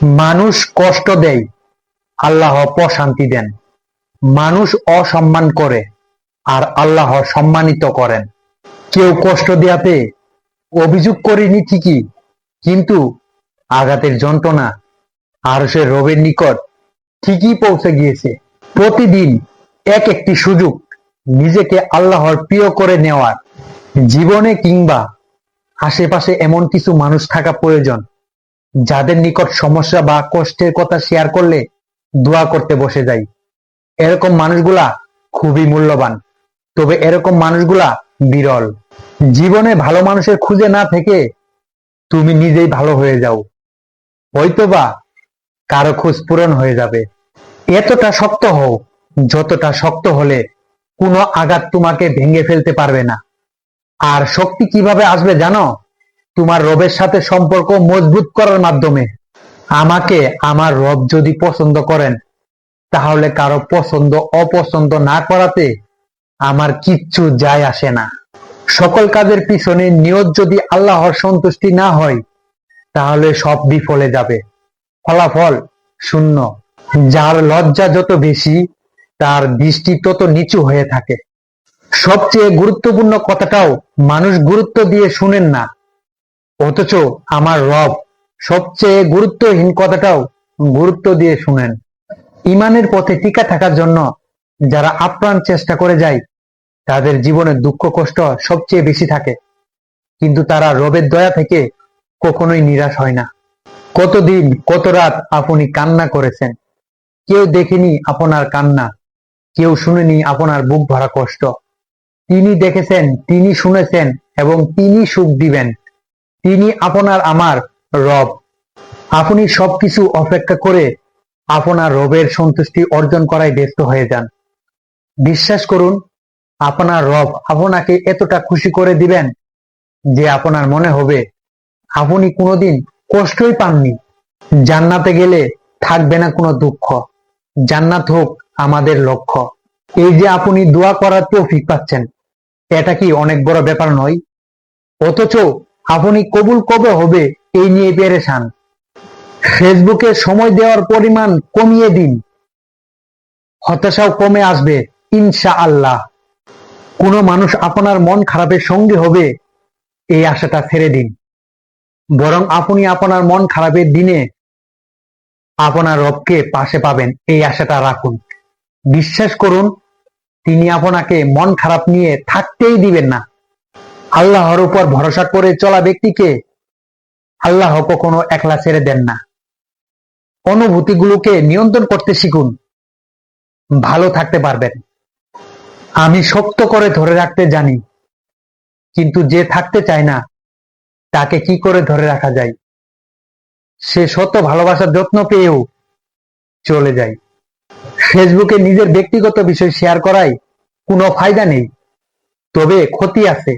মানুষ কষ্ট দেয়, আল্লাহ প্রশান্তি দেন। মানুষ অসম্মান করে আর আল্লাহ সম্মানিত করেন। কেউ কষ্ট দেয়াতে অভিযোগ করেনি ঠিকই, কিন্তু আঘাতের যন্ত্রণা আর সে রবের নিকট ঠিকই পৌঁছে গিয়েছে। প্রতিদিন এক একটি সুযোগ নিজেকে আল্লাহর প্রিয় করে নেওয়ার। জীবনে কিংবা আশেপাশে এমন কিছু মানুষ থাকা প্রয়োজন যাদের নিকট সমস্যা বা কষ্টের কথা শেয়ার করলে দোয়া করতে বসে যাই। এরকম মানুষগুলা খুবই মূল্যবান। তবে এরকম মানুষগুলা বিরল। জীবনে ভালো মানুষের খুঁজে না থেকে তুমি নিজেই ভালো হয়ে যাও। হয়তোবা কারও খোঁজ পূরণ হয়ে যাবে। এতটা শক্ত হও, যতটা শক্ত হলে কোনো আঘাত তোমাকে ভেঙে ফেলতে পারবে না। আর শক্তি কীভাবে আসবে জানো? তোমার রবের সাথে সম্পর্ক মজবুত করার মাধ্যমে। আমাকে আমার রব যদি পছন্দ করেন, তাহলে কারও পছন্দ, অপছন্দ না করাতে আমার কিচ্ছু যায় আসে না। সকল কাজের পিছনে নিয়ত যদি আল্লাহর সন্তুষ্টি না হয়, তাহলে সব বিফলে যাবে। ফলাফল শূন্য। যার লজ্জা যত বেশি, তার দৃষ্টি তত নিচু হয়ে থাকে। সবচেয়ে গুরুত্বপূর্ণ কথাটাও মানুষ গুরুত্ব দিয়ে শুনেন না। অথচ আমার রব সবচেয়ে গুরুত্বহীন কথাটাও গুরুত্ব দিয়ে শুনেন। ইমানের পথে টিকা থাকার জন্য যারা আপ্রাণ চেষ্টা করে যায়, তাদের জীবনে দুঃখ কষ্ট সবচেয়ে বেশি থাকে। কিন্তু তারা রবের দয়া থেকে কখনোই নিরাশ হয় না। কতদিন কত রাত আপনি কান্না করেছেন? কেউ দেখেনি আপনার কান্না, কেউ শুনেনি আপনার বুক ভরা কষ্ট। তিনি দেখেছেন, তিনি শুনেছেন এবং তিনি সুখ দিবেন। তিনি আপনার আমার রব। আপনি সবকিছু অপেক্ষা করে আপনার রবের সন্তুষ্টি অর্জন করায় ব্যস্ত হয়ে যান। বিশ্বাস করুন, আপনার রব আপনাকে এতটা খুশি করে দিবেন যে আপনার মনে হবে, আপনি কোনোদিন কষ্টই পাননি। জান্নাতে গেলে থাকবে না কোনো দুঃখ। জান্নাত হোক আমাদের লক্ষ্য। এই যে আপনি দোয়া করার তৌফিক পাচ্ছেন, এটা কি অনেক বড় ব্যাপার নয়? অথচ আপনি কবুল কবে হবে এই নিয়ে পেরেছান ফেসবুকে সময় দেওয়ার পরিমাণ কমিয়ে দিন। হতাশাও কমে আসবে ইনশা আল্লাহ কোনো মানুষ আপনার মন খারাপের সঙ্গে হবে, এই আশাটা ছেড়ে দিন। বরং আপনি আপনার মন খারাপের দিনে আপনার রবকে পাশে পাবেন, এই আশাটা রাখুন। বিশ্বাস করুন, তিনি আপনাকে মন খারাপ নিয়ে থাকতেই দিবেন না। আল্লাহর উপর ভরসা করে চলা ব্যক্তিকে আল্লাহ কখনো একলা ছেড়ে দেন না। অনুভূতিগুলোকে নিয়ন্ত্রণ করতে শিখুন। ভালো থাকতে পারবেন। আমি শক্ত করে ধরে রাখতে জানি, কিন্তু যে থাকতে চায় না, তাকে কি করে ধরে রাখা যায়? সে শত ভালোবাসার যত্ন পেয়েও চলে যায়। ফেসবুকে নিজের ব্যক্তিগত বিষয় শেয়ার করায় কোনো ফায়দা নেই, তবে ক্ষতি আছে।